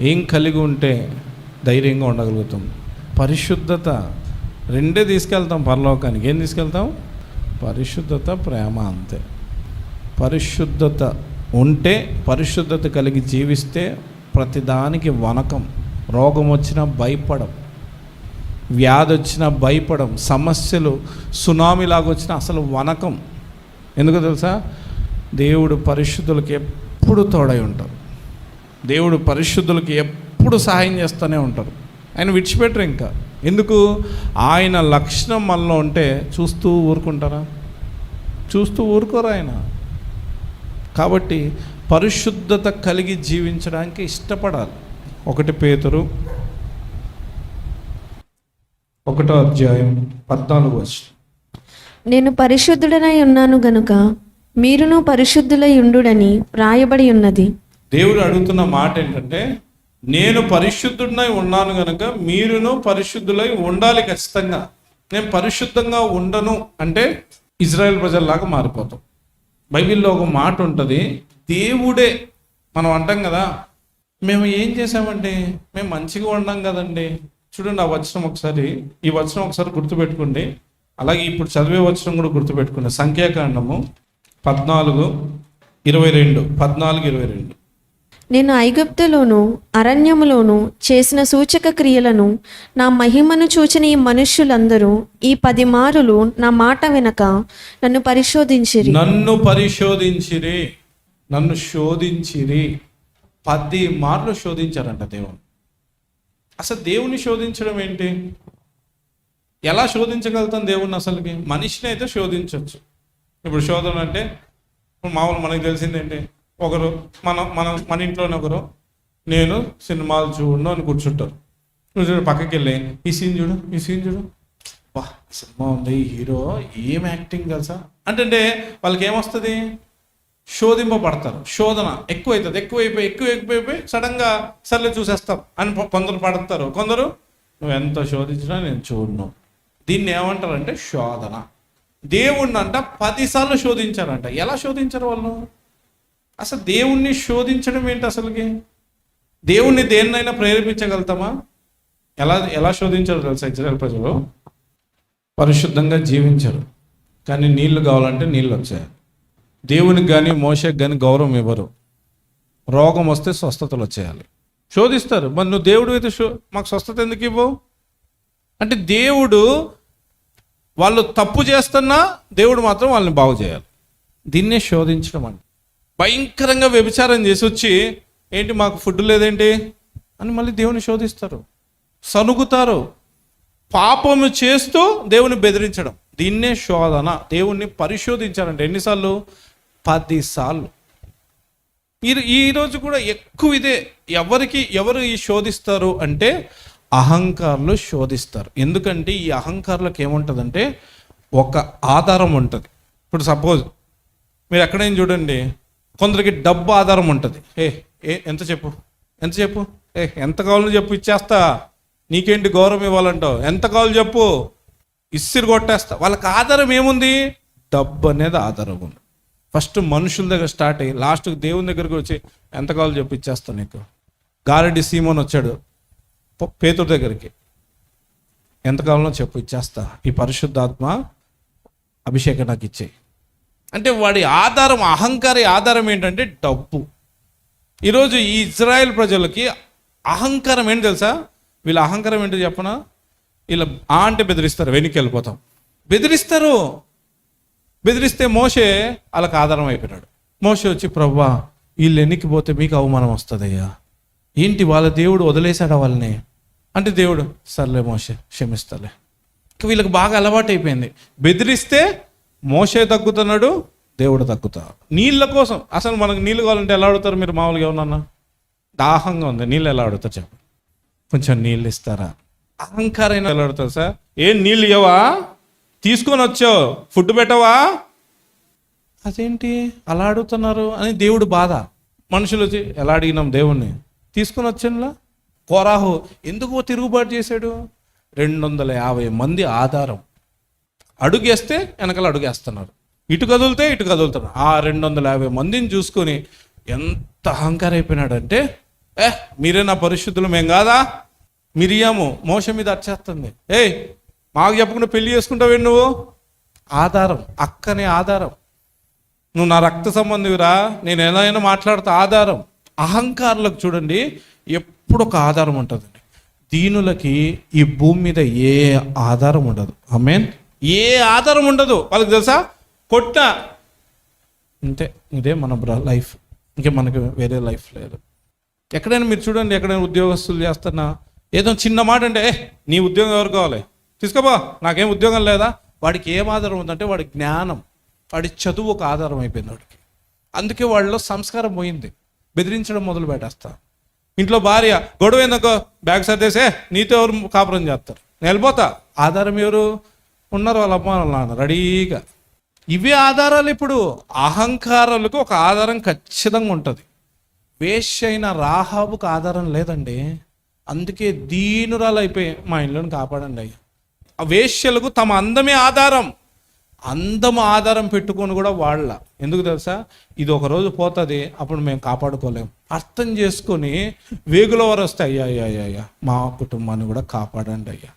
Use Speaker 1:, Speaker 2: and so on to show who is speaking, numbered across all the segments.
Speaker 1: ఏం కలిగి ఉంటే ధైర్యంగా ఉండగలుగుతాం? పరిశుద్ధత రెండే తీసుకెళ్తాం పరలోకానికి. ఏం తీసుకెళ్తాం? పరిశుద్ధత ప్రేమ అంతే. పరిశుద్ధత ఉంటే పరిశుద్ధత కలిగి జీవిస్తే ప్రతిదానికి వనకం రోగం వచ్చినా భయపడం వ్యాధి వచ్చినా భయపడం సమస్యలు సునామీలాగా వచ్చినా అసలు వనకం ఎందుకు తెలుసా? దేవుడు పరిశుద్ధులకి ఎప్పుడు తోడై ఉంటారు దేవుడు పరిశుద్ధులకి ఎప్పుడు సహాయం చేస్తూనే ఉంటారు ఆయన విడిచిపెట్టరు ఇంకా. ఎందుకు? ఆయన లక్షణం మనలో ఉంటే చూస్తూ ఊరుకుంటారా? చూస్తూ ఊరుకోరు ఆయన? కాబట్టి పరిశుద్ధత కలిగి జీవించడానికి ఇష్టపడాలి. ఒకటి పేతురు ఒకటో అధ్యాయం పద్నాలుగు వచ్చి
Speaker 2: నేను పరిశుద్ధుడనై ఉన్నాను గనుక మీరును పరిశుద్ధులై ఉండుడని రాయబడి ఉన్నది.
Speaker 1: దేవుడు అడుగుతున్న మాట ఏంటంటే నేను పరిశుద్ధుడినై ఉన్నాను కనుక మీరును పరిశుద్ధులై ఉండాలి ఖచ్చితంగా. నేను పరిశుద్ధంగా ఉండను అంటే ఇజ్రాయెల్ ప్రజల్లాగా మారిపోతాం. బైబిల్లో ఒక మాట ఉంటుంది దేవుడే మనం అంటాం కదా మేము ఏం చేసామండి మేము మంచిగా ఉన్నాం కదండి. చూడండి ఆ వచనం ఒకసారి ఈ వచనం ఒకసారి గుర్తుపెట్టుకోండి. అలాగే ఇప్పుడు చదివే వచనం కూడా గుర్తుపెట్టుకోండి. సంఖ్యాకాండము పద్నాలుగు ఇరవై రెండు పద్నాలుగు ఇరవై రెండు.
Speaker 2: నేను ఐగుప్తులోను అరణ్యములోను చేసిన సూచక క్రియలను నా మహిమను చూచిన ఈ మనుష్యులందరూ ఈ పది మారులు నా మాట వెనక నన్ను పరిశోధించిరి.
Speaker 1: నన్ను పరిశోధించిరి నన్ను శోధించిరి. పది మార్లు శోధించారంట దేవుడు. అసలు దేవుని శోధించడం ఏంటి? ఎలా శోధించగలుగుతాం దేవుణ్ణి అసలుకి? మనిషిని అయితే శోధించవచ్చు ఇప్పుడు శోధన అంటే ఇప్పుడు మామూలు మనకు తెలిసిందేంటి ఒకరు మన మన మన ఇంట్లోనే ఒకరు. నేను సినిమాలు చూడను అని కూర్చుంటారు. చూడు పక్కకి వెళ్ళి ఈ సీన్ చూడు ఈ సీన్ చూడు. వా సినిమా ఉంది హీరో ఏం యాక్టింగ్ తెలుసా? అంటే వాళ్ళకి ఏమొస్తుంది శోధింపబడతారు శోధన ఎక్కువ అవుతుంది ఎక్కువ ఎక్కువ ఎక్కువైపోయి సడన్గా సర్లే చూసేస్తాం అని కొందరు పడతారు. కొందరు నువ్వు ఎంత శోధించినా నేను చూడను. దీన్ని ఏమంటారంటే శోధన. దేవుణ్ణంట అంట పదిసార్లు శోధించారంట. ఎలా శోధించారు వాళ్ళు? అసలు దేవుణ్ణి శోధించడం ఏంటి అసలుకి? దేవుణ్ణి దేన్నైనా ప్రేరేపించగలుగుతామా? ఎలా ఎలా శోధించారు తెలుసా ఇజ్రాయల్ ప్రజలు? పరిశుద్ధంగా జీవించరు. కానీ నీళ్ళు కావాలంటే నీళ్ళు వచ్చాయి. దేవునికి కానీ మోసకి కానీ గౌరవం ఇవ్వరు. రోగం వస్తే స్వస్థతలు వచ్చేయాలి. శోధిస్తారు. మరి నువ్వు దేవుడు అయితే శో మాకు స్వస్థత ఎందుకు ఇవ్వవు? అంటే దేవుడు వాళ్ళు తప్పు చేస్తున్నా దేవుడు మాత్రం వాళ్ళని బాగు చేయాలి. దీన్నే శోధించడం అండి భయంకరంగా వ్యభిచారం చేసి వచ్చి ఏంటి మాకు ఫుడ్ లేదేంటి? అని మళ్ళీ దేవుని శోధిస్తారు. సనుగుతారు. పాపము చేస్తూ దేవుని బెదిరించడం. దీన్నే శోధన. దేవుణ్ణి పరిశోధించారంటే ఎన్నిసార్లు? పదిసార్లు. ఈ ఈరోజు కూడా ఎక్కువ ఇదే. ఎవరికి ఎవరు ఈ శోధిస్తారు అంటే అహంకారులు శోధిస్తారు. ఎందుకంటే ఈ అహంకారులకు ఏముంటుందంటే ఒక ఆధారం ఉంటుంది. ఇప్పుడు సపోజ్ మీరు ఎక్కడైనా చూడండి. కొందరికి డబ్బు ఆధారం ఉంటుంది. ఏ ఏ ఎంత చెప్పు? ఎంత చెప్పు? ఏ ఎంత కావాలో చెప్పు ఇచ్చేస్తా. నీకేంటి గౌరవం ఇవ్వాలంటావు? ఎంత కావాలో చెప్పు? ఇస్సిరు కొట్టేస్తా. వాళ్ళకి ఆధారం ఏముంది? డబ్బు అనేది ఆధారం ఉంది. ఫస్ట్ మనుషుల దగ్గర స్టార్ట్ అయ్యి లాస్ట్కి దేవుని దగ్గరికి వచ్చి ఎంత కావాలో చెప్పు ఇచ్చేస్తా నీకు. గారెడ్డి సీమోన్ వచ్చాడు పేతుడి దగ్గరికి. ఎంత కావాలో చెప్పు ఇచ్చేస్తా. ఈ పరిశుద్ధాత్మ అభిషేకం నాకు ఇచ్చేయి. అంటే వాడి ఆధారం అహంకారి ఆధారం ఏంటంటే డబ్బు. ఈరోజు ఈ ఇజ్రాయెల్ ప్రజలకి అహంకారం ఏంటి తెలుసా? వీళ్ళ అహంకారం ఏంటో చెప్పనా? వీళ్ళ ఆ అంటే బెదిరిస్తారు వెనక్కి వెళ్ళిపోతాం. బెదిరిస్తారు. బెదిరిస్తే మోసే వాళ్ళకి ఆధారం అయిపోయినాడు. మోసే వచ్చి ప్రవ్వా వీళ్ళు ఎన్నికిపోతే మీకు అవమానం వస్తుందయ్యా. ఏంటి వాళ్ళ దేవుడు వదిలేశాడా వాళ్ళని? అంటే దేవుడు సర్లే మోసే క్షమిస్తలే. ఇక వీళ్ళకి బాగా అలవాటు అయిపోయింది బెదిరిస్తే మోసే తగ్గుతున్నాడు? దేవుడు తగ్గుతా. నీళ్ళ కోసం. అసలు మనకు నీళ్ళు కావాలంటే ఎలా అడుగుతారు మీరు మామూలుగా ఏమన్నా దాహంగా ఉంది. నీళ్ళు ఎలా అడుగుతారు చెప్పు. కొంచెం నీళ్ళు ఇస్తారా? అహంకారైన ఎలా అడుగుతారు సార్? ఏం నీళ్ళు ఇవ్వవా? తీసుకొని వచ్చావు. ఫుడ్ పెట్టవా? అదేంటి? అలా అడుగుతున్నారు అని దేవుడు బాధ. మనుషులు వచ్చి ఎలా అడిగినాం దేవుణ్ణి? తీసుకొని వచ్చానులా కోరాహు ఎందుకు తిరుగుబాటు చేశాడు? రెండు వందల యాభై మంది ఆధారం. అడుగేస్తే వెనకాల అడుగేస్తున్నారు. ఇటు కదులుతే ఇటు కదులుతున్నారు. ఆ రెండు వందల యాభై మందిని చూసుకొని ఎంత అహంకారం అయిపోయినాడంటే ఏ మీరే నా పరిశుద్ధులు మేం కాదా? మిరియాము మోసం మీద అర్చేస్తుంది. ఏయ్ మాకు చెప్పకుండా పెళ్ళి చేసుకుంటావే నువ్వు? ఆధారం అక్కనే ఆధారం. నువ్వు నా రక్త సంబంధివిరా నేను ఎలా అయినా మాట్లాడుతా ఆధారం. అహంకారులకు చూడండి ఎప్పుడు ఒక ఆధారం ఉంటుందండి. దీనులకి ఈ భూమి మీద ఏ ఆధారం ఉండదు. ఐ మీన్ ఏ ఆధారం ఉండదు. వాళ్ళకి తెలుసా? కొట్ట. అంతే ఇదే మన బ్ర లైఫ్. ఇంకే మనకి వేరే లైఫ్ లేదు. ఎక్కడైనా మీరు చూడండి ఎక్కడైనా ఉద్యోగస్తులు చేస్తున్నా ఏదో చిన్న మాట అంటే ఏ నీ ఉద్యోగం ఎవరు కావాలి? తీసుకోబా నాకేం ఉద్యోగం లేదా? వాడికి ఏం ఆధారం ఉందంటే వాడి జ్ఞానం వాడి చదువు ఒక ఆధారం అయిపోయింది వాడికి. అందుకే వాళ్ళలో సంస్కారం పోయింది. బెదిరించడం మొదలు పెట్టేస్తా. ఇంట్లో భార్య గొడవ ఏందనుకో బ్యాగ్ సర్దేసే. నీతో ఎవరు కాపురం చేస్తారు? నేను వెళ్ళిపోతా. ఆధారం ఎవరు? ఉన్నారు వాళ్ళ అమ్మ వాళ్ళ నాన్న రెడీగా. ఇవే ఆధారాలు ఇప్పుడు అహంకారాలకు ఒక ఆధారం ఖచ్చితంగా ఉంటుంది. వేశ్య రాహాబుకు ఆధారం లేదండి. అందుకే దీనురాలు అయిపోయి మా ఇంట్లోని కాపాడండి అయ్యా. ఆ వేష్యలకు తమ అందమే ఆధారం. అందము ఆధారం పెట్టుకొని కూడా వాళ్ళ. ఎందుకు తెలుసా? ఇది ఒక రోజు పోతుంది అప్పుడు మేము కాపాడుకోలేం. అర్థం చేసుకొని వేగుల వారు వస్తే అయ్యా అయ్యా అయ్యా అయ్యా మా కుటుంబాన్ని కూడా కాపాడండి అయ్యా.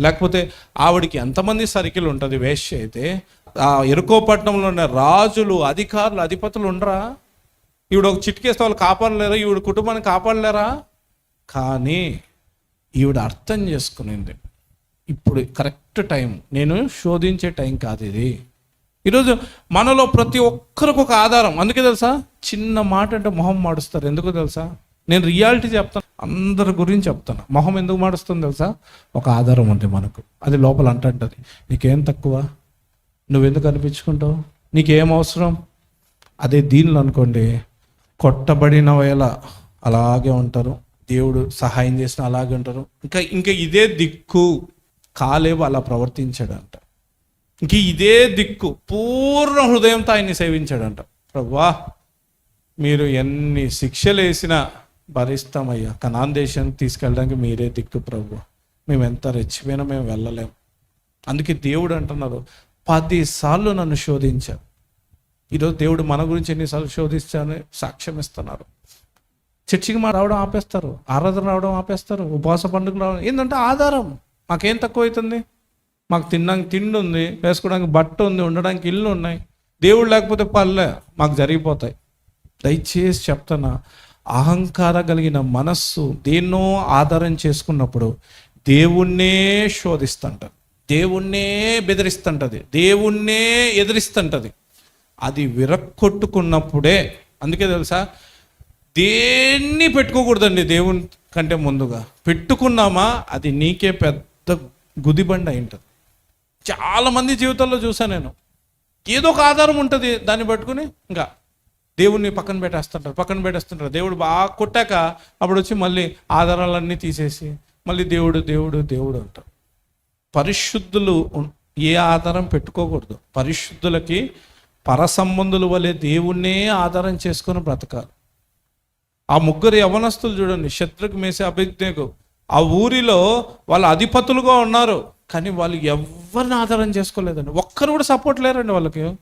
Speaker 1: లేకపోతే ఆవిడికి ఎంతమంది సర్కిల్ ఉంటుంది వేష్య అయితే? ఆ ఎరుకోపట్నంలో ఉన్న రాజులు అధికారులు అధిపతులు ఉండరా? ఈవిడ ఒక చిటికేస్తే వాళ్ళు కాపాడలేరా? ఈవిడ కుటుంబాన్ని కాపాడలేరా? కానీ ఈవిడ అర్థం చేసుకునింది ఇప్పుడు కరెక్ట్ టైం. నేను శోధించే టైం కాదు ఇది. ఈరోజు మనలో ప్రతి ఒక్కరికి ఒక ఆధారం. అందుకే తెలుసా? చిన్న మాట అంటే మొహం మాడుస్తారు. ఎందుకు తెలుసా? నేను రియాలిటీ చెప్తాను. అందరి గురించి చెప్తాను. మొహం ఎందుకు మాడుస్తుంది తెలుసా? ఒక ఆధారం ఉంది మనకు. అది లోపల అంటుంటుంది. నీకేం తక్కువ? నువ్వెందుకు అనిపించుకుంటావు? నీకేం అవసరం? అదే దీనిలో అనుకోండి కొట్టబడిన వేళ అలాగే ఉంటారు. దేవుడు సహాయం చేసిన అలాగే ఉంటారు. ఇంకా ఇంకా ఇదే దిక్కు కాలేవు అలా ప్రవర్తించాడంట. ఇంక ఇదే దిక్కు పూర్ణ హృదయంతో ఆయన్ని సేవించాడంట. ప్రభా మీరు ఎన్ని శిక్షలు వేసినా భరిస్తామయ్యా. కనాన్ దేశానికి తీసుకెళ్ళడానికి మీరే దిక్కు ప్రభు. మేము ఎంత రెచ్చిపోయినా మేము వెళ్ళలేం. అందుకే దేవుడు అంటున్నారు పది సార్లు నన్ను శోధించారు ఈరోజు దేవుడు మన గురించి ఎన్నిసార్లు శోధిస్తానని సాక్ష్యం ఇస్తున్నారు. చర్చికి మా రావడం ఆపేస్తారు ఆరాధన రావడం ఆపేస్తారు ఉపవాస పండుగ రావడం. ఏంటంటే ఆధారం. మాకేం తక్కువ అవుతుంది? మాకు తినడానికి తిండి ఉంది వేసుకోవడానికి బట్ట ఉంది ఉండడానికి ఇల్లు ఉన్నాయి. దేవుడు లేకపోతే పర్లే మాకు జరిగిపోతాయి. దయచేసి చెప్తున్నా అహంకార కలిగిన మనస్సు దేన్నో ఆధారం చేసుకున్నప్పుడు దేవుణ్ణే శోధిస్తుంటది. దేవుణ్ణే బెదిరిస్తుంటది. దేవుణ్ణే ఎదిరిస్తుంటది. అది విరక్కొట్టుకున్నప్పుడే అందుకే తెలుసా? దేన్ని పెట్టుకోకూడదండి దేవుని కంటే ముందుగా. పెట్టుకున్నామా అది నీకే పెద్ద గుదిబండ అయింటది. చాలామంది జీవితాల్లో చూసాను నేను. ఏదో ఒక ఆధారం ఉంటుంది దాన్ని పట్టుకుని ఇంకా. దేవుణ్ణి పక్కన పెట్టేస్తుంటారు పక్కన పెట్టేస్తుంటారు. దేవుడు బాగా కొట్టాక అప్పుడు వచ్చి మళ్ళీ ఆధారాలన్నీ తీసేసి మళ్ళీ దేవుడు దేవుడు దేవుడు అంటారు. పరిశుద్ధులు ఏ ఆధారం పెట్టుకోకూడదు. పరిశుద్ధులకి పరసంబంధుల వలె దేవుణ్ణే ఆధారం చేసుకొని బ్రతకాలి. ఆ ముగ్గురు యవనస్తులు చూడండి శత్రుకు మేసే అభిజ్ఞకు. ఆ ఊరిలో వాళ్ళ అధిపతులుగా ఉన్నారు కానీ వాళ్ళు ఎవరిని ఆధారం చేసుకోలేదండి. ఒక్కరు కూడా సపోర్ట్ లేరండి వాళ్ళకి.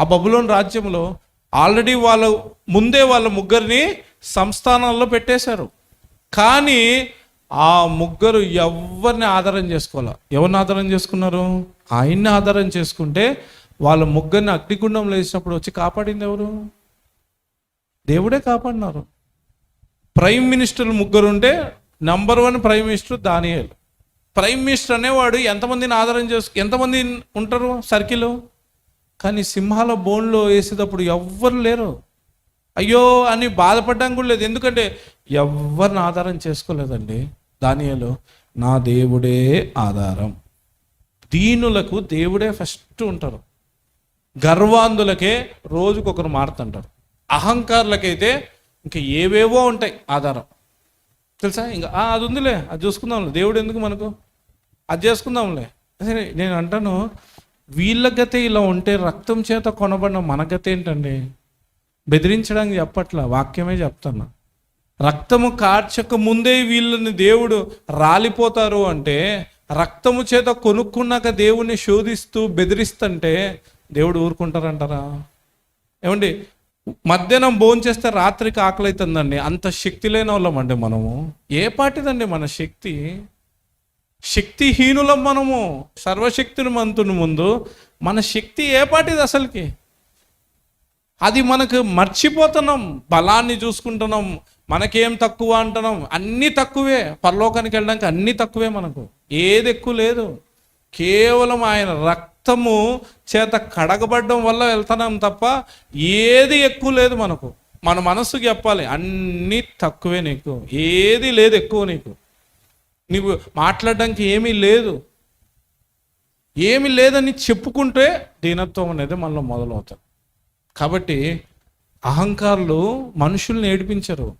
Speaker 1: ఆ బబులోని రాజ్యంలో ఆల్రెడీ వాళ్ళ ముందే వాళ్ళ ముగ్గురిని సంస్థానాల్లో పెట్టేశారు. కానీ ఆ ముగ్గురు ఎవరిని ఆధారం చేసుకోవాలి? ఎవరిని ఆధారం చేసుకున్నారు? ఆయన్ని ఆధారం చేసుకుంటే వాళ్ళ ముగ్గురిని అగ్నిగుండంలో వేసినప్పుడు వచ్చి కాపాడింది ఎవరు? దేవుడే కాపాడినారు. ప్రైమ్ మినిస్టర్ ముగ్గురు ఉంటే number one prime minister Daniel prime minister అనేవాడు ఎంతమందిని ఆధారం చేసుకు ఎంతమంది ఉంటారు సర్కిల్? కానీ సింహాల బోన్లో వేసేటప్పుడు ఎవ్వరు లేరు. అయ్యో అని బాధపడడం కూడా లేదు. ఎందుకంటే ఎవరిని ఆధారం చేసుకోలేదండి దానియలు. నా దేవుడే ఆధారం. దీనులకు దేవుడే ఫస్ట్ ఉంటారు. గర్వాంధులకే రోజుకొకరు మారుతుంటారు. అహంకారులకైతే ఇంకా ఏవేవో ఉంటాయి ఆధారం. తెలుసా? ఇంకా అది ఉందిలే అది చూసుకుందాంలే. దేవుడు ఎందుకు మనకు? అది చేసుకుందాంలే. అదే నేను అంటాను వీళ్ళ గతే ఇలా ఉంటే రక్తం చేత కొనబడిన మన గతే ఏంటండి? బెదిరించడానికి చెప్పట్లా వాక్యమే చెప్తున్నా. రక్తము కార్చక ముందే వీళ్ళని దేవుడు రాలిపోతారు అంటే రక్తము చేత కొనుక్కున్నాక దేవుణ్ణి శోధిస్తూ బెదిరిస్తుంటే దేవుడు ఊరుకుంటారంటారా? ఏమండి మధ్యాహ్నం భోంచేస్తే రాత్రికి ఆకలి అవుతుందండి అంత శక్తి లేని వాళ్ళమండి మనము. ఏ పాటిదండి మన శక్తి? శక్తిహీనులం మనము సర్వశక్తిని మంతుని ముందు మన శక్తి ఏ పాటిది అసలుకి? అది మనకు మర్చిపోతున్నాం బలాన్ని చూసుకుంటున్నాం మనకేం తక్కువ అంటున్నాం అన్నీ తక్కువే పరలోకానికి వెళ్ళడానికి అన్నీ తక్కువే మనకు ఏది ఎక్కువ లేదు. కేవలం ఆయన రక్తము చేత కడగబడడం వల్ల వెళ్తున్నాం తప్ప ఏది ఎక్కువ లేదు మనకు. మన మనసుకు చెప్పాలి అన్నీ తక్కువే నీకు ఏది లేదు ఎక్కువ నీకు. నీకు మాట్లాడడానికి ఏమీ లేదు. ఏమీ లేదని చెప్పుకుంటే దీనత్వం అనేది మనలో మొదలవుతుంది. కాబట్టి అహంకారులు మనుషుల్ని ఏడిపించరు.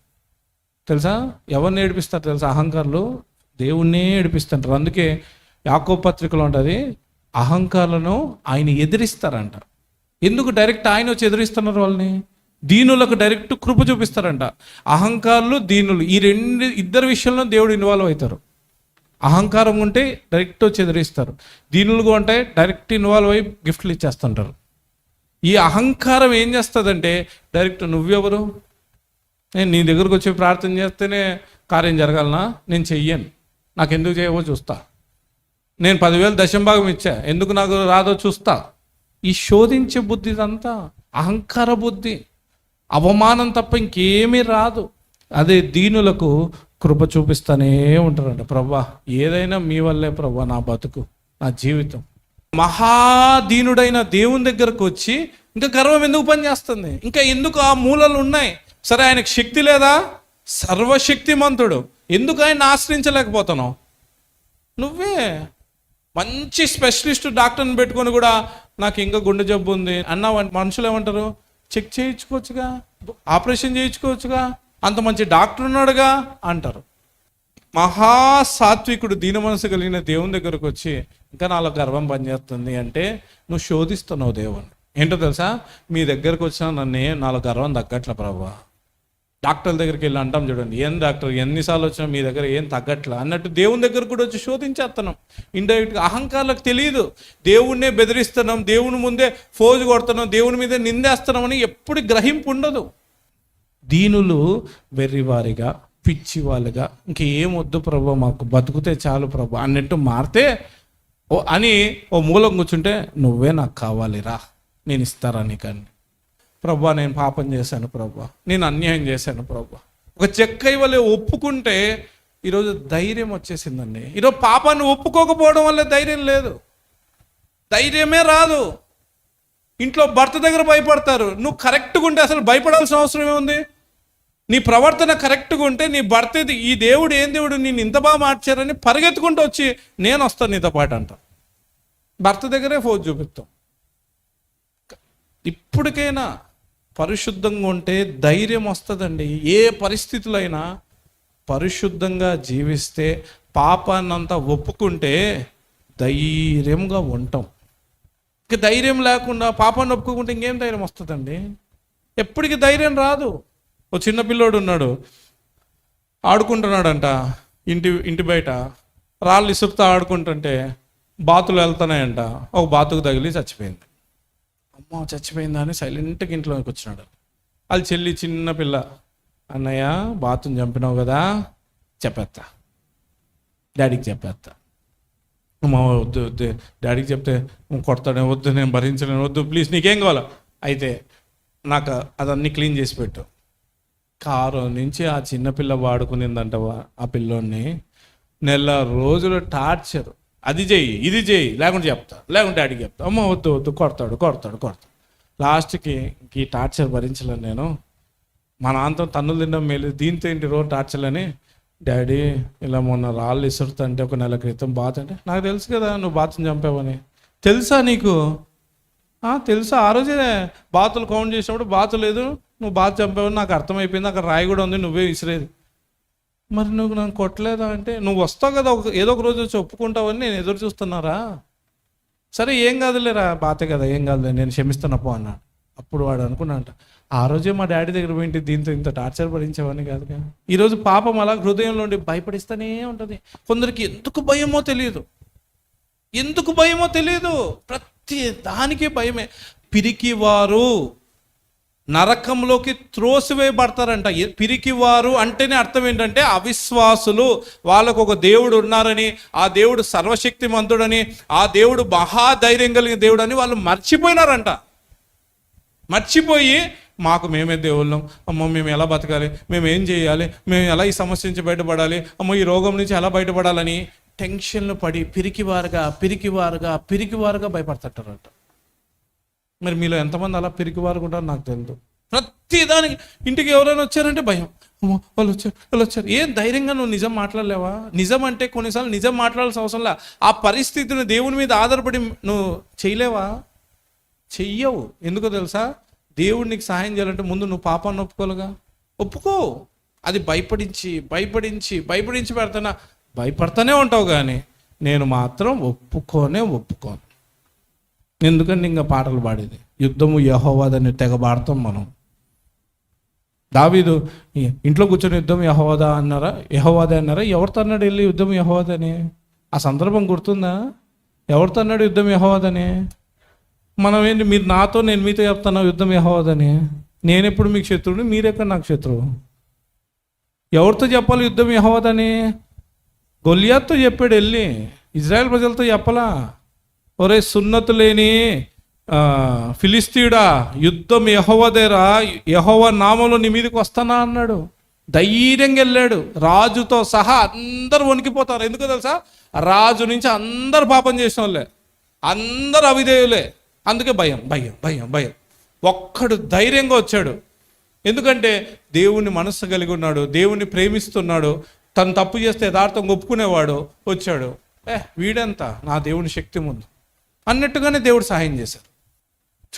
Speaker 1: తెలుసా? ఎవరిని ఏడిపిస్తారు తెలుసా? అహంకారులు దేవుణ్ణే ఏడిపిస్తుంటారు. అందుకే యాకో పత్రికలో ఉంటుంది అహంకారులను ఆయన ఎదిరిస్తారంట. ఎందుకు డైరెక్ట్ ఆయన వచ్చి ఎదిరిస్తున్నారు వాళ్ళని? దీనులకు డైరెక్ట్ కృప చూపిస్తారంట. అహంకారులు దీనులు ఈ రెండు ఇద్దరు విషయంలో దేవుడు ఇన్వాల్వ్ అవుతారు. అహంకారం ఉంటే డైరెక్ట్ చెదిరిస్తారు దీనులు దీనులుగా ఉంటే డైరెక్ట్ ఇన్వాల్వ్ అయ్యి గిఫ్ట్లు ఇచ్చేస్తుంటారు. ఈ అహంకారం ఏం చేస్తుందంటే డైరెక్ట్ నువ్వెవరు? నేను నీ దగ్గరకు వచ్చి ప్రార్థన చేస్తేనే కార్యం జరగాలనా? నేను చెయ్యను. నాకు ఎందుకు చేయవో చూస్తా. నేను పదివేలు దశంభాగం ఇచ్చా. ఎందుకు నాకు రాదో చూస్తా. ఈ శోధించే బుద్ధి ఇదంతా అహంకార బుద్ధి. అవమానం తప్ప ఇంకేమీ రాదు. అదే దీనులకు కృప చూపిస్తానే ఉంటారంట ప్రభా ఏదైనా మీ వల్లే ప్రభా నా బతుకు నా జీవితం. మహాదీనుడైన దేవుని దగ్గరకు వచ్చి ఇంకా గర్వం ఎందుకు పనిచేస్తుంది? ఇంకా ఎందుకు ఆ మూలలు ఉన్నాయి? సరే ఆయనకు శక్తి లేదా? సర్వశక్తిమంతుడు. ఎందుకు ఆయన ఆశ్రయించలేకపోతున్నావు? నువ్వే. మంచి స్పెషలిస్ట్ డాక్టర్ని పెట్టుకొని కూడా నాకు ఇంకా గుండె జబ్బు ఉంది. అన్న మనుషులు ఏమంటారు? చెక్ చేయించుకోవచ్చుగా? ఆపరేషన్ చేయించుకోవచ్చుగా? అంత మంచి డాక్టర్ ఉన్నాడుగా అంటారు. మహాసాత్వికుడు దీన మనసు కలిగిన దేవుని దగ్గరకు వచ్చి ఇంకా నాలో గర్వం పనిచేస్తుంది అంటే నువ్వు శోధిస్తున్నావు దేవుని ఏంటో తెలుసా? మీ దగ్గరకు వచ్చిన నన్ను నాలో గర్వం తగ్గట్ల ప్రభా డాక్టర్ దగ్గరికి వెళ్ళి అంటాం చూడండి ఏం డాక్టర్? ఎన్నిసార్లు వచ్చినా మీ దగ్గర ఏం తగ్గట్లా? అన్నట్టు దేవుని దగ్గర కూడా వచ్చి శోధించేస్తున్నాం ఇండైరెక్ట్గా అహంకారాలకు తెలియదు దేవుణ్ణే బెదిరిస్తున్నాం దేవుని ముందే ఫోజు కొడుతున్నాం దేవుని మీదే నిందేస్తున్నాం అని ఎప్పుడు గ్రహింపు ఉండదు. దీనులు వెర్రివారిగా పిచ్చి వాళ్ళుగా ఇంకేం వద్దు ప్రభు మాకు బతుకుతే చాలు ప్రభు అన్నట్టు మారితే ఓ అని ఓ మూలం కూర్చుంటే నువ్వే నాకు కావాలిరా నేను ఇస్తారా నీకని? ప్రభా నేను పాపం చేశాను ప్రభా నేను అన్యాయం చేశాను ప్రభు. ఒక చెక్క ఇవ్వలే ఒప్పుకుంటే ఈరోజు ధైర్యం వచ్చేసిందండి. ఈరోజు పాపాన్ని ఒప్పుకోకపోవడం వల్ల ధైర్యం లేదు. ధైర్యమే రాదు. ఇంట్లో భర్త దగ్గర భయపడతారు. నువ్వు కరెక్ట్గా ఉంటే అసలు భయపడాల్సిన అవసరం ఏముంది? నీ ప్రవర్తన కరెక్ట్గా ఉంటే నీ భర్త ఈ దేవుడు ఏం దేవుడు నేను ఇంత బాగా మార్చారని పరిగెత్తుకుంటూ వచ్చి నేను వస్తాను నీతో పాటు అంట. భర్త దగ్గరే ఫోన్ చూపిస్తాం. ఇప్పటికైనా పరిశుద్ధంగా ఉంటే ధైర్యం వస్తుందండి. ఏ పరిస్థితులైనా పరిశుద్ధంగా జీవిస్తే పాపాన్నంతా ఒప్పుకుంటే ధైర్యంగా ఉంటాం. ఇంక ధైర్యం లేకుండా పాపాన్ని ఒప్పుకుంటే ఇంకేం ధైర్యం వస్తుందండి? ఎప్పటికీ ధైర్యం రాదు. ఓ చిన్న పిల్లోడు ఉన్నాడు. ఆడుకుంటున్నాడంట. ఇంటి ఇంటి బయట. రాళ్ళు ఇసురుతా ఆడుకుంటుంటే బాతులు వెళ్తున్నాయంట. ఒక బాతుకు తగిలి చచ్చిపోయింది. అమ్మ చచ్చిపోయిందా అని సైలెంట్గా ఇంట్లోకి వచ్చినాడు. వాళ్ళ చెల్లి చిన్న పిల్ల అన్నయ్య బాతుని చంపినావు కదా చెప్పేస్తా డాడీకి చెప్పేస్తా అమ్మ వద్దు వద్దు. డాడీకి చెప్తే కొడతాడే వద్దు నేను భరించలేను వద్దు ప్లీజ్ నీకేం కావాలా? అయితే నాకు అదన్నీ క్లీన్ చేసి పెట్టు. కారు నుంచి ఆ చిన్నపిల్ల వాడుకునిందంట ఆ పిల్లోని నెల రోజులు టార్చర్. అది చెయ్యి ఇది చెయ్యి. లేకుంటే చెప్తా. లేకుంటే అడిగి చెప్తా. అమ్మ వద్దు వద్దు. కొడతాడు కొడతాడు కొడతాడు. లాస్ట్కి ఈ టార్చర్ భరించలేను నేను. మా నాన్నతో తన్నులు తినడం మేలు. దీంతో ఏంటి రోజు టార్చర్ అని? డాడీ ఇలా మొన్న రాళ్ళు ఇసురుతుంటే ఒక నెల క్రితం బాత్ అంటే నాకు తెలుసు కదా నువ్వు బాత్ని చంపావని. తెలుసా నీకు? తెలుసా? ఆ రోజే బాతులు కౌంట్ చేసినప్పుడు బాతు లేదు. నువ్వు బాధ చంపావు నాకు అర్థమైపోయింది అక్కడ రాయి కూడా ఉంది నువ్వే విసిరేది. మరి నువ్వు నన్ను కొట్టలేదా అంటే నువ్వు వస్తావు కదా ఒక ఏదో ఒక రోజు వచ్చి ఒప్పుకుంటావని నేను ఎదురు చూస్తున్నారా? సరే ఏం కాదులేరా బాతే కదా ఏం కాదులే నేను క్షమిస్తున్నప్పో అన్నాడు. అప్పుడు వాడు అనుకున్నాడంట ఆ రోజే మా డాడీ దగ్గర పోయింటి దీంతో ఇంత టార్చర్ పడించేవాడిని కాదు కానీ ఈరోజు పాపం అలా హృదయంలో ఉండి భయపడిస్తూనే ఉంటుంది. కొందరికి ఎందుకు భయమో తెలియదు. ఎందుకు భయమో తెలియదు. ప్రతి దానికి భయమే. పిరికివారు. నరకంలోకి త్రోసివేయబడతారంట. ఎ- పిరికివారు అంటేనే అర్థం ఏంటంటే అవిశ్వాసులు. వాళ్ళకు ఒక దేవుడు ఉన్నారని ఆ దేవుడు సర్వశక్తి మంతుడని ఆ దేవుడు మహాధైర్యం కలిగిన దేవుడు అని వాళ్ళు మర్చిపోయినారంట. మర్చిపోయి మాకు మేమే దేవుళ్ళం. అమ్మో మేము ఎలా బతకాలి? మేము ఏం చేయాలి? మేము ఎలా ఈ సమస్య నుంచి బయటపడాలి? అమ్మో ఈ రోగం నుంచి ఎలా బయటపడాలని టెన్షన్లు పడి పిరికివారుగా పిరికివారుగా పిరికివారుగా భయపడతారంట. మరి మీలో ఎంతమంది అలా పెరిగివారు కూడా నాకు తెలియదు ప్రతి దానికి ఇంటికి ఎవరైనా వచ్చారంటే భయం. వాళ్ళు వచ్చారు వాళ్ళు వచ్చారు. ఏం ధైర్యంగా నువ్వు నిజం మాట్లాడలేవా? నిజం అంటే కొన్నిసార్లు నిజం మాట్లాడాల్సిన అవసరం లే. ఆ పరిస్థితిని దేవుని మీద ఆధారపడి నువ్వు చేయలేవా? చెయ్యవు. ఎందుకో తెలుసా? దేవుడు నీకు సహాయం చేయాలంటే ముందు నువ్వు పాపాన్ని ఒప్పుకోలుగా ఒప్పుకో. అది భయపడించి భయపడించి భయపడించి పెడతానా? భయపడతానే ఉంటావు కానీ నేను మాత్రం ఒప్పుకోనే ఒప్పుకోను. ఎందుకంటే ఇంకా పాటలు పాడేది. యుద్ధము యహోవాదని తెగ పాడతాం మనం. దావీదు ఇంట్లో కూర్చొని యుద్ధం యహోవాదా అన్నారా? యహోవాదే అన్నారా? ఎవరితో అన్నాడు వెళ్ళి యుద్ధం యహోవాదని? ఆ సందర్భం గుర్తుందా? ఎవరితో అన్నాడు యుద్ధం యహోవాదని? మనం ఏంటి మీరు నాతో నేను మీతో చెప్తాను యుద్ధం యహోవాదని? నేను ఎప్పుడు మీకు శత్రువుని మీరెక్కడ నాకు శత్రువు? ఎవరితో చెప్పాలి యుద్ధం యహోవాదని? గొలియాత్తో చెప్పాడు వెళ్ళి. ఇజ్రాయెల్ ప్రజలతో చెప్పలా? ఒరే సున్నతు లేని ఆ, ఫిలిస్తీయుడా యుద్ధం యహోవదేరా యహోవ నామంలో నీ మీదకి వస్తానా అన్నాడు. ధైర్యంగా వెళ్ళాడు. రాజుతో సహా అందరు వణికిపోతారు. ఎందుకు తెలుసా? రాజు నుంచి అందరు పాపం చేసిన వాళ్ళే అందరు అవిధేయులే. అందుకే భయం భయం భయం భయం. ఒక్కడు ధైర్యంగా వచ్చాడు. ఎందుకంటే దేవుని మనస్సు కలిగి ఉన్నాడు దేవుని ప్రేమిస్తున్నాడు తను తప్పు చేస్తే యథార్థం ఒప్పుకునేవాడు వచ్చాడు. ఏ వీడెంత నా దేవుని శక్తి ముందు. అన్నట్టుగానే దేవుడు సహాయం చేశారు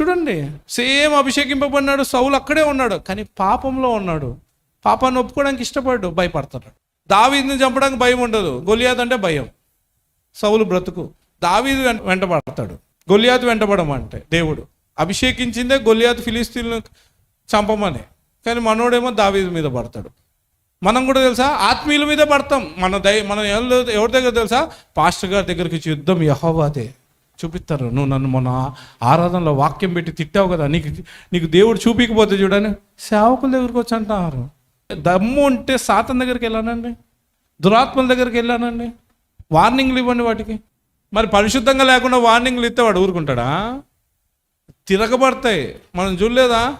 Speaker 1: చూడండి సేమ్ అభిషేకింపబడినాడు సౌలు అక్కడే ఉన్నాడు కానీ పాపంలో ఉన్నాడు. పాపాన్ని ఒప్పుకోవడానికి ఇష్టపడ్డు భయపడతాడు దావీదిని చంపడానికి భయం ఉండదు. గొలియాత్ అంటే భయం. సౌలు బ్రతుకు. దావీదు వెంట వెంటబడతాడు. గొలియాదు వెంటబడమంటే దేవుడు. అభిషేకించిందే గొలియాదు ఫిలిస్తీన్లు చంపమని. కానీ మనోడేమో దావీదు మీద పడతాడు. మనం కూడా తెలుసా? ఆత్మీయుల మీద పడతాం. మన దయ మనం ఎవరి ఎవరి దగ్గర తెలుసా? పాస్టర్ గారి దగ్గరికి యుద్ధం యహోవాదే. చూపిస్తారు. నువ్వు నన్ను మొన్న ఆరాధనలో వాక్యం పెట్టి తిట్టావు కదా నీకు నీకు దేవుడు చూపించకపోతే చూడని సేవకుల దగ్గరికి వచ్చి అంటారు. దమ్ము ఉంటే సాతం దగ్గరికి వెళ్ళానండి. దురాత్మల దగ్గరికి వెళ్ళానండి. వార్నింగ్లు ఇవ్వండి వాటికి. మరి పరిశుద్ధంగా లేకుండా వార్నింగ్లు ఇస్తే వాడు ఊరుకుంటాడా? తిరగబడతాయి. మనం చూడలేదా?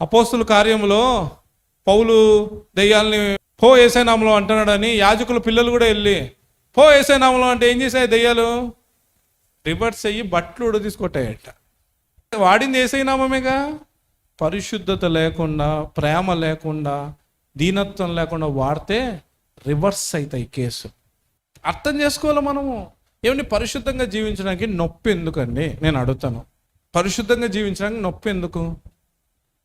Speaker 1: అపోస్తుల కార్యంలో పౌలు దెయ్యాల్ని పో ఏసైనామలో అంటున్నాడని యాజకుల పిల్లలు కూడా వెళ్ళి పో ఏసైనామలో అంటే ఏం చేశాయి దెయ్యాలు? రివర్స్ అయ్యి బట్టలు ఉడ తీసుకొట్టాయట వాడింది ఏసైనామేగా పరిశుద్ధత లేకుండా ప్రేమ లేకుండా దీనత్వం లేకుండా వాడితే రివర్స్ అవుతాయి కేసు. అర్థం చేసుకోవాలి మనము? ఏమండి పరిశుద్ధంగా జీవించడానికి నొప్పి ఎందుకండి? నేను అడుగుతాను. పరిశుద్ధంగా జీవించడానికి నొప్పి ఎందుకు?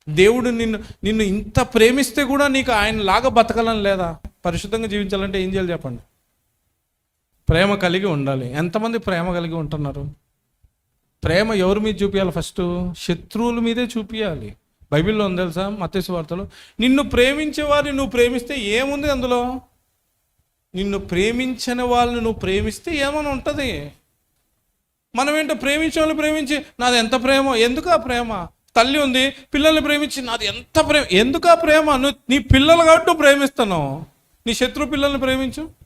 Speaker 1: దేవుడు నిన్ను నిన్ను ఇంత ప్రేమిస్తే కూడా నీకు ఆయన లాగా బతకాలని లేదా? పరిశుద్ధంగా జీవించాలంటే ఏం చేయాలి చెప్పండి? ప్రేమ కలిగి ఉండాలి. ఎంతమంది ప్రేమ కలిగి ఉంటున్నారు? ప్రేమ ఎవరి మీద చూపించాలి ఫస్ట్ శత్రువుల మీదే చూపించాలి బైబిల్లో ఉంది తెలుసా? మత్స్య వార్తలో నిన్ను ప్రేమించే వారిని నువ్వు ప్రేమిస్తే ఏముంది అందులో? నిన్ను ప్రేమించని వాళ్ళని నువ్వు ప్రేమిస్తే ఏమైనా ఉంటుంది? మనం ఏంటో ప్రేమించే వాళ్ళని ప్రేమించి నాది ఎంత ప్రేమ? ఎందుకు ఆ ప్రేమ? తల్లి ఉంది పిల్లల్ని ప్రేమించి నాది ఎంత ప్రేమ? ఎందుకు ఆ ప్రేమ? నువ్వు నీ పిల్లలు కాబట్టి నువ్వు ప్రేమిస్తున్నావు. నీ శత్రు పిల్లల్ని ప్రేమించు.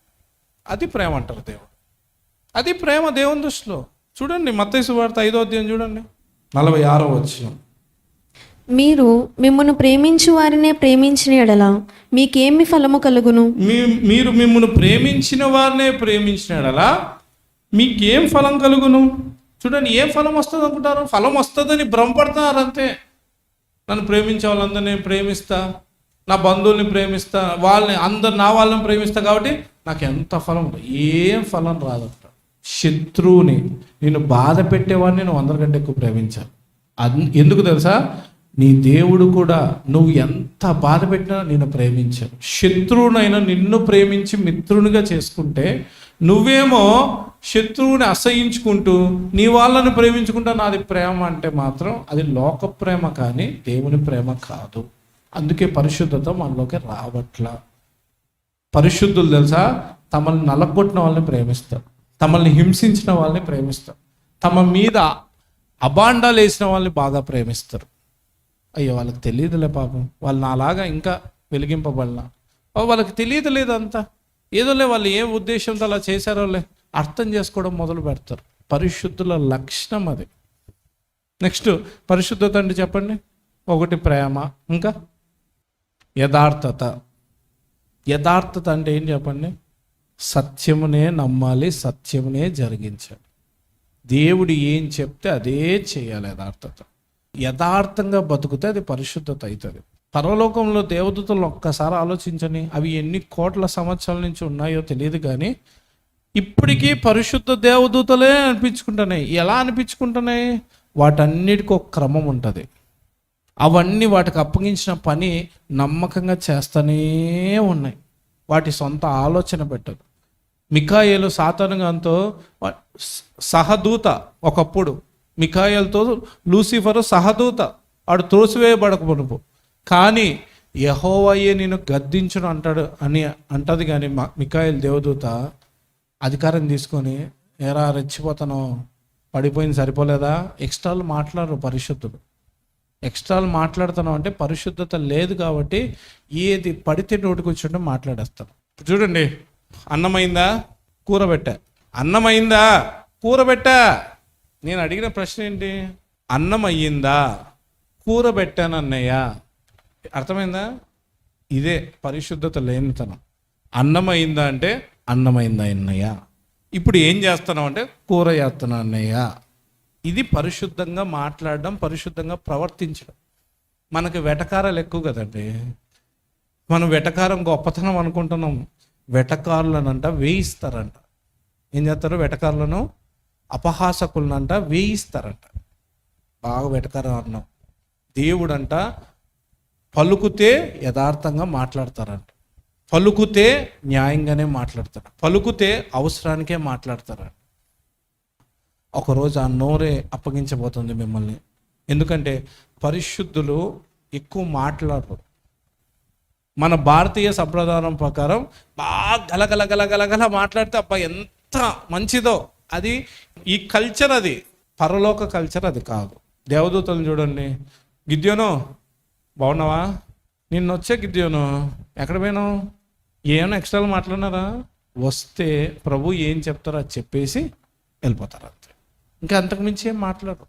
Speaker 1: అది ప్రేమ అంటారు దేవుడు. అది ప్రేమ దేవుని దృష్టిలో. చూడండి మత్తైసు వార్త ఐదో అధ్యాయం చూడండి. నలభై ఆరో వచ్చిన
Speaker 2: మీరు మిమ్మల్ని ప్రేమించు వారినే ప్రేమించిన ఎడల మీకేమి ఫలము కలుగును?
Speaker 1: మీరు మిమ్మల్ని ప్రేమించిన వారినే ప్రేమించినాడలా మీకేం ఫలం కలుగును? చూడండి ఏం ఫలం వస్తుంది అనుకుంటారు ఫలం వస్తుందని భ్రమపడుతున్నారు అంతే. నన్ను ప్రేమించే వాళ్ళందరినీ ప్రేమిస్తా నా బంధువుల్ని ప్రేమిస్తా వాళ్ళని అందరు నా వాళ్ళని ప్రేమిస్తా కాబట్టి నాకు ఎంత ఫలం? ఏం ఫలం రాదంట. శత్రువుని నేను బాధ పెట్టేవాడిని నువ్వు అందరికంటే ఎక్కువ ప్రేమించాలి ఎందుకు తెలుసా? నీ దేవుడు కూడా నువ్వు ఎంత బాధ పెట్టినా నేను ప్రేమించాను శత్రువునైనా నిన్ను ప్రేమించి మిత్రునిగా చేసుకుంటే నువ్వేమో శత్రువుని అసహించుకుంటూ నీ వాళ్ళని ప్రేమించుకుంటా నాది ప్రేమ అంటే మాత్రం అది లోక ప్రేమ కానీ దేవుని ప్రేమ కాదు. అందుకే పరిశుద్ధత మనలోకి రావట్లా. పరిశుద్ధులు తెలుసా? తమల్ని నలగొట్టిన వాళ్ళని ప్రేమిస్తారు. తమల్ని హింసించిన వాళ్ళని ప్రేమిస్తారు. తమ మీద అబాండాలు వేసిన వాళ్ళని బాగా ప్రేమిస్తారు. అయ్యో వాళ్ళకి తెలియదులే పాపం. వాళ్ళు నాలాగా ఇంకా వెలిగింపబడిన. వాళ్ళకి తెలియదులేదు అంతా. ఏదోలే వాళ్ళు ఏ ఉద్దేశంతో అలా చేశారోలే అర్థం చేసుకోవడం మొదలు పెడతారు. పరిశుద్ధుల లక్షణం అది. నెక్స్ట్ పరిశుద్ధత అంటే చెప్పండి. ఒకటి ప్రేమ ఇంకా యథార్థత. యథార్థత అంటే ఏం చెప్పండి? సత్యమునే నమ్మాలి సత్యమునే జరిగించాలి. దేవుడు ఏం చెప్తే అదే చేయాలి యథార్థత. యథార్థంగా బతుకుతే అది పరిశుద్ధత అవుతుంది. పరలోకంలో దేవదూతలు ఒక్కసారి ఆలోచించని అవి ఎన్ని కోట్ల సంవత్సరాల నుంచి ఉన్నాయో తెలియదు కానీ ఇప్పటికీ పరిశుద్ధ దేవదూతలే అనిపించుకుంటున్నాయి. ఎలా అనిపించుకుంటున్నాయి? వాటన్నిటికీ ఒక క్రమం ఉంటుంది. అవన్నీ వాటికి అప్పగించిన పని నమ్మకంగా చేస్తూనే ఉన్నాయి. వాటి సొంత ఆలోచన పెట్టదు. మికాయలు సాతానుగాంతో సహదూత ఒకప్పుడు మికాయలతో లూసిఫర్ సహదూత. వాడు త్రోసివేయబడకమునుపు కానీ యహోవయ్యే నేను గద్దించును అంటాడు అని అంటది కానీ మా మికాయల్ దేవదూత అధికారం తీసుకొని ఎరా రెచ్చిపోతాను పడిపోయింది సరిపోలేదా? ఎక్స్ట్రాలు మాట్లాడరు పరిశుద్ధుడు. ఎక్స్ట్రాలు మాట్లాడుతున్నాం అంటే పరిశుద్ధత లేదు కాబట్టి ఏది పడితే నోటికి వచ్చింటే మాట్లాడేస్తాను చూడండి అన్నమైందా? కూర పెట్టా అన్నమైందా? కూర పెట్టా నేను అడిగిన ప్రశ్న ఏంటి? అన్నం అయ్యిందా కూర పెట్టాను అన్నయ్య అర్థమైందా? ఇదే పరిశుద్ధత లేనితనం. అన్నం అయిందా అంటే అన్నమైందా అన్నయ్య ఇప్పుడు ఏం చేస్తున్నావు అంటే కూర చేస్తున్నా అన్నయ్య ఇది పరిశుద్ధంగా మాట్లాడడం పరిశుద్ధంగా ప్రవర్తించడం. మనకి వెటకారాలు ఎక్కువ కదండి. మనం వెటకారం గొప్పతనం అనుకుంటున్నాం. వెటకారులనంట వేయిస్తారంట. ఏం చేస్తారు? వెటకారులను అపహాసకులనంట వేయిస్తారంట. బాగా వెటకారం అన్నాం. దేవుడంట పలుకుతే యథార్థంగా మాట్లాడతారంట. పలుకుతే న్యాయంగానే మాట్లాడతారు పలుకుతే అవసరానికే మాట్లాడతారంట. ఒకరోజు ఆ నోరే అప్పగించబోతుంది మిమ్మల్ని. ఎందుకంటే పరిశుద్ధులు ఎక్కువ మాట్లాడరు. మన భారతీయ సంప్రదాయం ప్రకారం బాగా గలగల గలగలగల మాట్లాడితే అబ్బా ఎంత మంచిదో. అది ఈ కల్చర్ అది. పరలోక కల్చర్ అది కాదు. దేవదూతలు చూడండి. గిద్యోను బాగున్నావా? నిన్న వచ్చే గిద్యోను. ఎక్కడ పోయినావు? ఏమైనా ఎక్స్ట్రాలు మాట్లాడినారా? వస్తే ప్రభు ఏం చెప్తారో అది చెప్పేసి వెళ్ళిపోతారు ఇంకా అంతకుమించి ఏం మాట్లాడరు.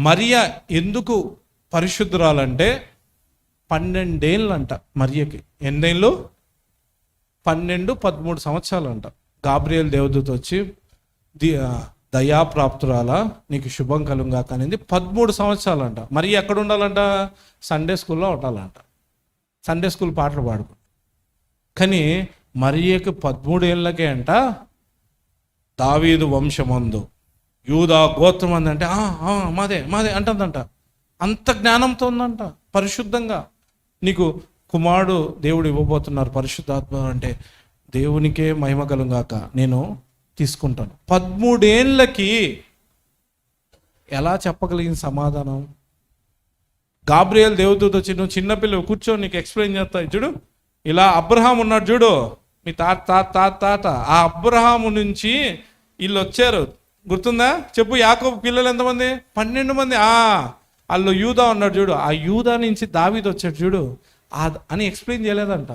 Speaker 1: మరియా ఎందుకు పరిశుద్ధురాలంటే పన్నెండేళ్ళు అంట మరియకి. ఎన్నేళ్ళు? పన్నెండు పదమూడు సంవత్సరాలు అంట గాబ్రియల్ దేవదూత వచ్చి ది దయాప్రాప్తురాల నీకు శుభం కలుగాక అనేది. పదమూడు సంవత్సరాలు అంట మరి ఎక్కడ ఉండాలంట? సండే స్కూల్లో ఉండాలంట. సండే స్కూల్ పాటలు పాడుకు కానీ మరియకి పదమూడు ఏళ్ళకే అంట దావీదు వంశమందు. యూదా గోత్రం అందంటే అంటే మాదే మాదే అంటుందంట. అంత జ్ఞానంతో ఉందంట పరిశుద్ధంగా. నీకు కుమారుడు దేవుడు ఇవ్వబోతున్నారు పరిశుద్ధాత్మ అంటే దేవునికే మహిమ కలుగాక నేను తీసుకుంటాను. పదమూడేళ్ళకి ఎలా చెప్పగలిగిన సమాధానం? గాబ్రియల్ దేవదూత వచ్చి నువ్వు చిన్నపిల్లలు కూర్చో నీకు ఎక్స్ప్లెయిన్ చేస్తా చూడు. ఇలా అబ్రహాం ఉన్నాడు చూడు మీ తాత తాత తాత తాత ఆ అబ్రహాము నుంచి వీళ్ళు వచ్చారు. గుర్తుందా? చెప్పు యాకోబు పిల్లలు ఎంతమంది? పన్నెండు మంది. ఆ వాళ్ళు యూదా ఉన్నాడు చూడు. ఆ యూదా నుంచి దావీద్ వచ్చాడు చూడు. ఆ అని ఎక్స్ప్లెయిన్ చేయలేదంట.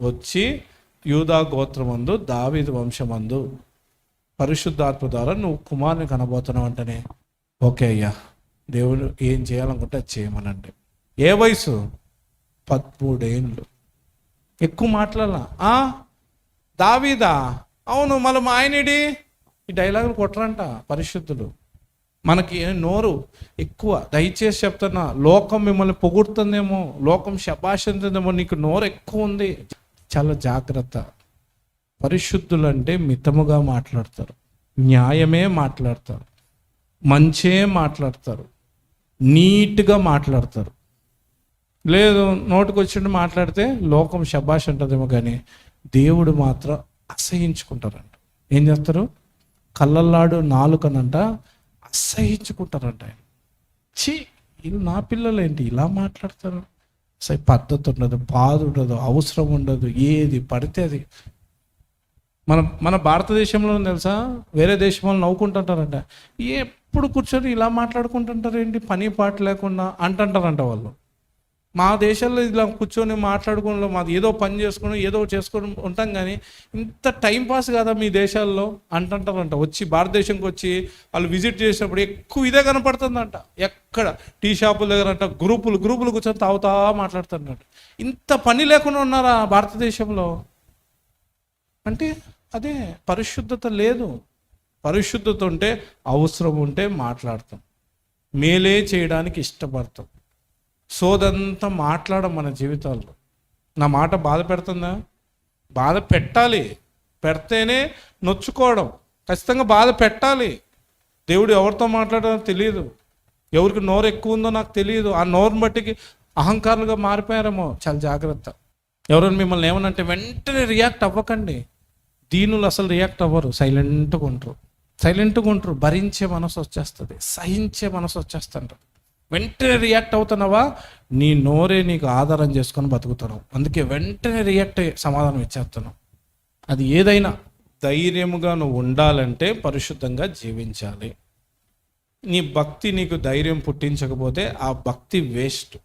Speaker 1: వచ్చి యూదా గోత్రమందు దావీదు వంశమందు పరిశుద్ధాత్మ ద్వారా నువ్వు కుమారుని కనబోతున్నావు అంటేనే ఓకే అయ్యా దేవుడు ఏం చేయాలనుకుంటే అది చేయమనండి. ఏ వయసు? పదమూడేళ్ళు ఎక్కువ మాట్లాడాల. దావీదా? అవును మళ్ళీ మా ఆయనడి ఈ డైలాగులు కొట్టరంట పరిశుద్ధులు. మనకి నోరు ఎక్కువ. దయచేసి చెప్తున్నా లోకం మిమ్మల్ని పొగుడుతుందేమో లోకం శబాషింతుందేమో నీకు నోరు ఎక్కువ ఉంది. చాలా జాగ్రత్త. పరిశుద్ధులు అంటే మితముగా మాట్లాడతారు. న్యాయమే మాట్లాడతారు. మంచే మాట్లాడతారు. నీట్గా మాట్లాడతారు. లేదు నోటికి వచ్చినట్టు మాట్లాడితే లోకం శబాష్ ఉంటుందేమో కానీ దేవుడు మాత్రం అసహించుకుంటారంట. ఏం చేస్తారు? కళ్ళల్లాడు నాలుకనంట అసహించుకుంటారంట ఆయన. ఛీ వీళ్ళు నా పిల్లలు ఏంటి ఇలా మాట్లాడతారు. అసలు పద్ధతి ఉండదు బాధ ఉండదు అవసరం ఉండదు ఏది పడితే అది. మన మన భారతదేశంలో తెలుసా? వేరే దేశంలో నవ్వుకుంటుంటారంట. ఎప్పుడు కూర్చొని ఇలా మాట్లాడుకుంటుంటారు ఏంటి పని పాట లేకుండా అంటుంటారంట వాళ్ళు. మా దేశాల్లో ఇలా కూర్చొని మాట్లాడుకోవడంలో మాది ఏదో పని చేసుకుని ఏదో చేసుకొని ఉంటాం కానీ ఇంత టైం పాస్ కదా మీ దేశాల్లో? అంటుంటారంట. వచ్చి భారతదేశంకి వచ్చి వాళ్ళు విజిట్ చేసినప్పుడు ఎక్కువ ఇదే కనపడుతుందంట. ఎక్కడ? టీ షాపుల దగ్గర అంట గ్రూపులు గ్రూపులు కూర్చొని తాగుతా మాట్లాడుతున్నట్టు ఇంత పని లేకుండా ఉన్నారా భారతదేశంలో? అంటే అదే పరిశుద్ధత లేదు. పరిశుద్ధత ఉంటే అవసరం ఉంటే మాట్లాడతాం. మేలే చేయడానికి ఇష్టపడతాం. సోదంతా మాట్లాడడం మన జీవితాల్లో. నా మాట బాధ పెడుతుందా? బాధ పెట్టాలి. పెడితేనే నొచ్చుకోవడం. ఖచ్చితంగా బాధ పెట్టాలి. దేవుడు ఎవరితో మాట్లాడాలో తెలియదు ఎవరికి నోరు ఎక్కువ ఉందో నాకు తెలియదు ఆ నోరుని బట్టికి అహంకారులుగా మారిపోయారేమో. చాలా జాగ్రత్త. ఎవరైనా మిమ్మల్ని ఏమనంటే వెంటనే రియాక్ట్ అవ్వకండి. దీనులు అసలు రియాక్ట్ అవ్వరు. సైలెంట్గా ఉంటారు. సైలెంట్గా ఉంటారు. భరించే మనసు వచ్చేస్తుంది. సహించే మనసు వచ్చేస్తుంటారు వెంటనే రియాక్ట్ అవుతున్నావా? నీ నోరే నీకు ఆధారం చేసుకొని బతుకుతున్నావు. అందుకే వెంటనే రియాక్ట్ సమాధానం ఇచ్చేస్తున్నావు. అది ఏదైనా. ధైర్యముగా నువ్వు ఉండాలంటే పరిశుద్ధంగా జీవించాలి. నీ భక్తి నీకు ధైర్యం పుట్టించకపోతే ఆ భక్తి వేస్ట్.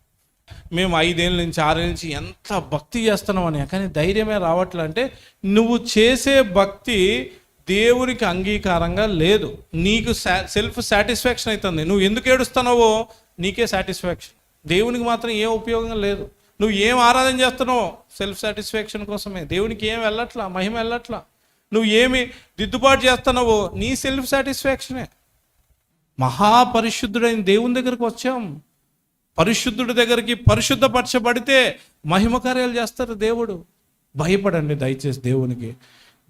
Speaker 1: మేము ఐదేళ్ళ నుంచి ఆరేళ్ళ నుంచి ఎంత భక్తి చేస్తున్నామని కానీ ధైర్యమే రావట్లే అంటే నువ్వు చేసే భక్తి దేవునికి అంగీకారంగా లేదు. నీకు సెల్ఫ్ సాటిస్ఫాక్షన్ అవుతుంది నువ్వు ఎందుకు ఏడుస్తున్నావో నీకే సాటిస్ఫాక్షన్ దేవునికి మాత్రం ఏం ఉపయోగం లేదు. నువ్వు ఏం ఆరాధన చేస్తున్నావో సెల్ఫ్ సాటిస్ఫాక్షన్ కోసమే. దేవునికి ఏం వెళ్ళట్లా? మహిమ వెళ్ళట్లా? నువ్వు ఏమి దిద్దుబాటు చేస్తున్నావో నీ సెల్ఫ్ సాటిస్ఫాక్షనే మహాపరిశుద్ధుడైన దేవుని దగ్గరికి వచ్చాం. పరిశుద్ధుడి దగ్గరికి పరిశుద్ధపరచబడితే మహిమ కార్యాలు చేస్తారు దేవుడు. భయపడండి దయచేసి దేవునికి.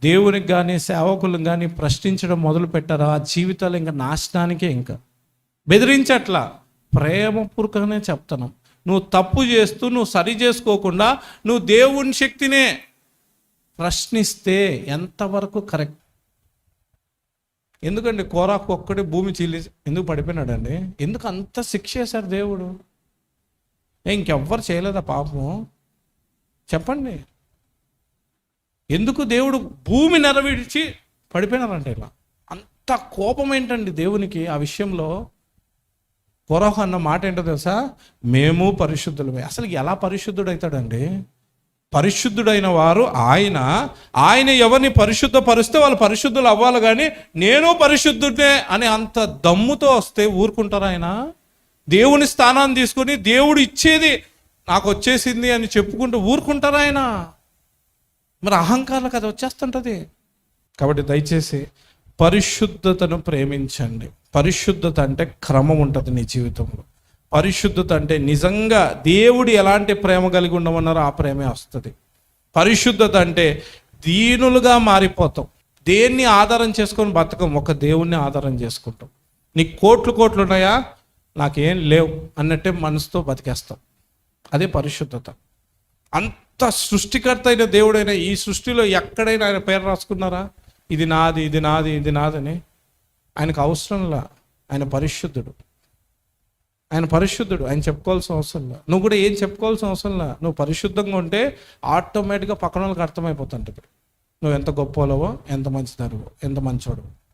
Speaker 1: దేవునికి కానీ సేవకులను కానీ ప్రశ్నించడం మొదలు పెట్టారా ఆ జీవితాలు ఇంకా నాశనానికే ఇంకా. బెదిరించట్లా? ప్రేమపూర్వకంగానే చెప్తున్నాం. నువ్వు తప్పు చేస్తూ నువ్వు సరి చేసుకోకుండా నువ్వు దేవుని శక్తినే ప్రశ్నిస్తే ఎంతవరకు కరెక్ట్? ఎందుకండి కోరాకు ఒక్కడే భూమి చీలి ఎందుకు పడిపోయినాడండి? ఎందుకు అంత శిక్ష చేశారు దేవుడు? ఏ ఇంకెవ్వరు చేయలేదా పాపం చెప్పండి. ఎందుకు దేవుడు భూమి నెరవేర్చి పడిపోయినారంట ఇలా? అంత కోపం ఏంటండి దేవునికి ఆ విషయంలో? కొరహ అన్న మాట ఏంటో తెలుసా? మేము పరిశుద్ధులమే. అసలు ఎలా పరిశుద్ధుడవుతాడండి పరిశుద్ధుడైన వారు ఆయన ఆయన ఎవరిని పరిశుద్ధపరిస్తే వాళ్ళు పరిశుద్ధులు అవ్వాలి కానీ నేను పరిశుద్ధుడే అని అంత దమ్ముతో వస్తే ఊరుకుంటారు ఆయన? దేవుని స్థానాన్ని తీసుకొని దేవుడు ఇచ్చేది నాకు వచ్చేసింది అని చెప్పుకుంటూ ఊరుకుంటారా ఆయన? మరి అహంకారాలకు అది వచ్చేస్తుంటుంది. కాబట్టి దయచేసి పరిశుద్ధతను ప్రేమించండి. పరిశుద్ధత అంటే క్రమం ఉంటుంది నీ జీవితంలో. పరిశుద్ధత అంటే నిజంగా దేవుడు ఎలాంటి ప్రేమ కలిగి ఉండమన్నారో ఆ ప్రేమే వస్తుంది. పరిశుద్ధత అంటే దీనులుగా మారిపోతాం. దేన్ని ఆధారం చేసుకొని బతకం? ఒక దేవుణ్ణి ఆధారం చేసుకుంటాం. నీకు కోట్లు కోట్లు ఉన్నాయా? నాకేం లేవు అన్నట్టే మనసుతో బతికేస్తాం. అదే పరిశుద్ధత. అంత సృష్టికర్త అయిన దేవుడైన ఈ సృష్టిలో ఎక్కడైనా ఆయన పేరు రాసుకున్నారా? ఇది నాది ఇది నాది ఇది నాదని ఆయనకు అవసరంలా ఆయన పరిశుద్ధుడు. ఆయన పరిశుద్ధుడు. ఆయన చెప్పుకోవాల్సిన అవసరంలా నువ్వు కూడా ఏం చెప్పుకోవాల్సిన అవసరంలా నువ్వు పరిశుద్ధంగా ఉంటే ఆటోమేటిక్గా పక్కన వాళ్ళకి అర్థమైపోతుంటుంది. నువ్వు ఎంత గొప్పలవో ఎంత మంచిదారువో ఎంత మంచోడు